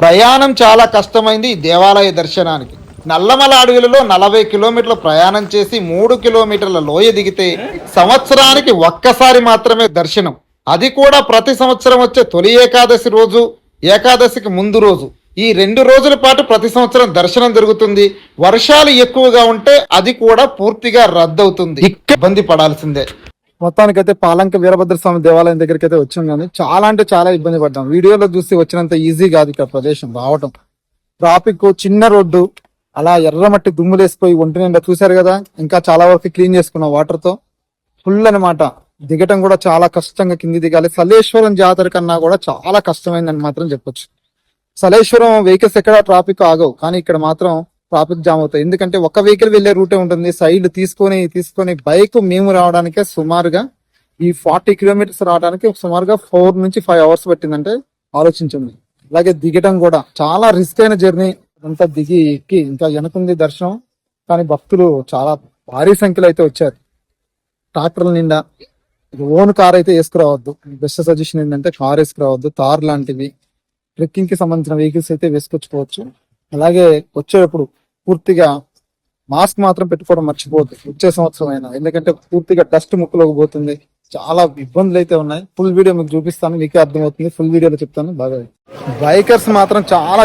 ప్రయాణం చాలా కష్టమైంది దేవాలయ దర్శనానికి. నల్లమల అడవులలో నలభై కిలోమీటర్ల ప్రయాణం చేసి మూడు కిలోమీటర్ల లోయ దిగితే సంవత్సరానికి ఒక్కసారి మాత్రమే దర్శనం. అది కూడా ప్రతి సంవత్సరం వచ్చే తొలి ఏకాదశి రోజు ఏకాదశికి ముందు రోజు. ఈ రెండు రోజుల పాటు ప్రతి సంవత్సరం దర్శనం జరుగుతుంది. వర్షాలు ఎక్కువగా ఉంటే అది కూడా పూర్తిగా రద్దవుతుంది. ఇబ్బంది పడాల్సిందే. మొత్తానికి అయితే పాలంక వీరభద్ర స్వామి దేవాలయం దగ్గరికి అయితే వచ్చాం కానీ చాలా అంటే చాలా ఇబ్బంది పడ్డాం. వీడియోలో చూసి వచ్చినంత ఈజీ కాదు ఇక్కడ ప్రదేశం రావటం. ట్రాఫిక్ చిన్న రోడ్డు అలా ఎర్రమట్టి దుమ్ములేసిపోయి ఒంటి నిండా చూశారు కదా? ఇంకా చాలా వరకు క్లీన్ చేసుకున్నాం వాటర్తో ఫుల్ అన్నమాట. దిగటం కూడా చాలా కష్టంగా కింది దిగాలి. సలేశ్వరం జాతర కన్నా కూడా చాలా కష్టమైందని మాత్రం చెప్పొచ్చు. సలేశ్వరం వెహికల్స్ ఎక్కడ ట్రాఫిక్ ఆగవు. కానీ ఇక్కడ మాత్రం ట్రాఫిక్ జామ్ అవుతాయి. ఎందుకంటే ఒక వెహికల్ వెళ్ళే రూటే ఉంటుంది. సైడ్ తీసుకొని తీసుకొని బైక్ మేము రావడానికే సుమారుగా ఈ ఫార్టీ కిలోమీటర్స్ రావడానికి సుమారుగా ఫోర్ నుంచి ఫైవ్ అవర్స్ పట్టిందంటే ఆలోచించండి. అలాగే దిగటం కూడా చాలా రిస్క్ అయిన జర్నీ. అంతా దిగి ఎక్కి ఇంకా వెనకుంది దర్శనం. కానీ భక్తులు చాలా భారీ సంఖ్యలో అయితే వచ్చారు. ట్రాక్టర్ల నిండా. ఓన్ కార్ అయితే వేసుకురావద్దు. బెస్ట్ సజెషన్ ఏంటంటే కార్ వేసుకురావద్దు. తార్ లాంటివి. ట్రెక్కింగ్కి సంబంధించిన వెహికల్స్ అయితే వేసుకొచ్చుకోవచ్చు. అలాగే వచ్చేటప్పుడు పూర్తిగా మాస్క్ మాత్రం పెట్టుకోవడం మర్చిపోవద్దు. వచ్చే సంవత్సరం అయినా. ఎందుకంటే పూర్తిగా డస్ట్ ముక్కులోకి పోతుంది. చాలా ఇబ్బందులు అయితే ఉన్నాయి. ఫుల్ వీడియో మీకు చూపిస్తాను. మీకే అర్థమవుతుంది. ఫుల్ వీడియోలో చెప్తాను. బాగా. బైకర్స్ మాత్రం చాలా